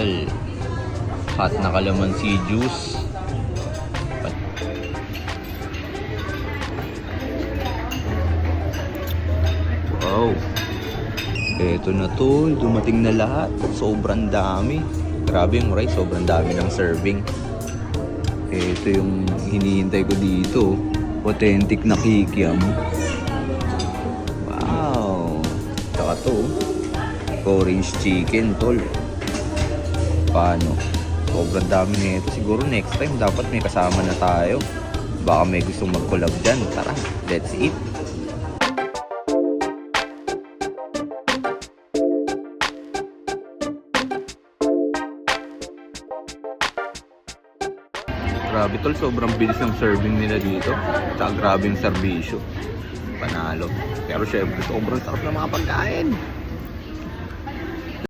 tol. Hot na kalamansi juice. Wow. Eto na tol, dumating na lahat. Sobrang dami. Grabe yung rice, sobrang dami ng serving. Ito yung hinihintay ko dito. Authentic na kikiam. Wow. Tsaka to, orange chicken, tol. Paano? Sobrang dami nito. Siguro next time dapat may kasama na tayo. Baka may gustong mag-collab dyan. Tara, let's eat. Grabe tol, sobrang bilis ng serving nila dito. Tsaka grabe yung serbisyo. Panalo. Pero syempre, sobrang sarap ng mga pagkain.